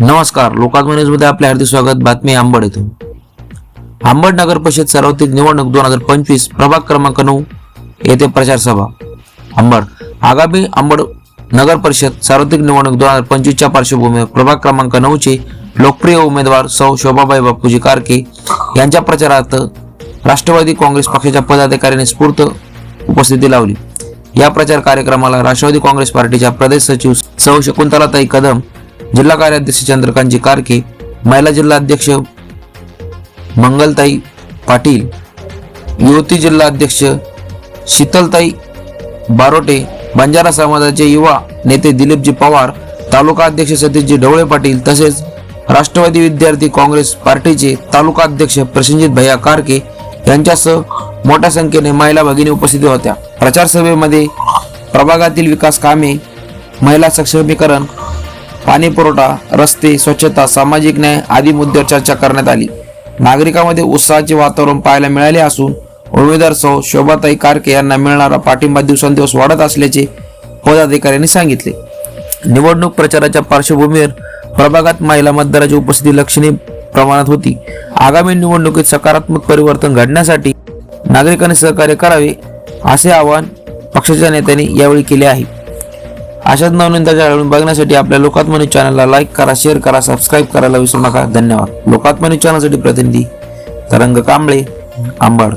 नमस्कार लोकात मध्ये आपले हार्दिक स्वागत. बातमी आंबड येथून. आंबड नगर परिषद सार्वत्रिक निवडणूक दोन हजार पंचवीस प्रभाग क्रमांक नऊ येथे प्रचार सभा. आंबड. आगामी आंबड नगर परिषद सार्वत्रिक निवडणूक दोन हजार पंचवीसच्या पार्श्वभूमीवर प्रभाग क्रमांक नऊचे लोकप्रिय उमेदवार सौ शोभाबाई बापूजी कारके यांच्या प्रचारार्थ राष्ट्रवादी काँग्रेस पक्षाच्या पदाधिकाऱ्यांनी स्फूर्त उपस्थिती लावली. या प्रचार कार्यक्रमाला राष्ट्रवादी काँग्रेस पार्टीच्या प्रदेश सचिव सौ शकुंतलाताई कदम जिल्हा कार्याध्यक्ष चंद्रकांतजी कारके महिला जिल्हा अध्यक्ष मंगलताई पाटील युवती जिल्हा अध्यक्ष शीतलताई बारोटे बंजारा समाजाचे युवा नेते दिलीपजी पवार तालुका अध्यक्ष सतीशजी ढवळे पाटील तसेच राष्ट्रवादी विद्यार्थी काँग्रेस पार्टीचे तालुका अध्यक्ष प्रसेनजित भैया कारके यांच्यासह मोठ्या संख्येने महिला भगिनी उपस्थित होत्या. प्रचार सभेमध्ये प्रभागातील विकास कामे महिला सक्षमीकरण पाणी पुरवठा रस्ते स्वच्छता सामाजिक न्याय आदी मुद्द्यावर चर्चा करण्यात आली. नागरिकांमध्ये उत्साहाचे वातावरण पाहायला मिळाले असून उमेदवार सौ शोभाताई कारके यांना मिळणारा पाठिंबा दिवसेंदिवस वाढत असल्याचे पदाधिकाऱ्यांनी सांगितले. निवडणूक प्रचाराच्या पार्श्वभूमीवर प्रभागात महिला मतदाराची उपस्थिती लक्षणीय प्रमाणात होती. आगामी निवडणुकीत सकारात्मक परिवर्तन घडण्यासाठी नागरिकांनी सहकार्य करावे असे आवाहन पक्षाच्या नेत्यांनी यावेळी केले आहे. अशाच नवनवीन आढळून बघण्यासाठी आपल्या लोकात्म न्यूज चॅनलला लाईक करा शेअर करा सबस्क्राईब करायला विसरू नका. धन्यवाद. लोकात्म न्यूज चॅनलसाठी प्रतिनिधी तरंग कांबळे आंबड.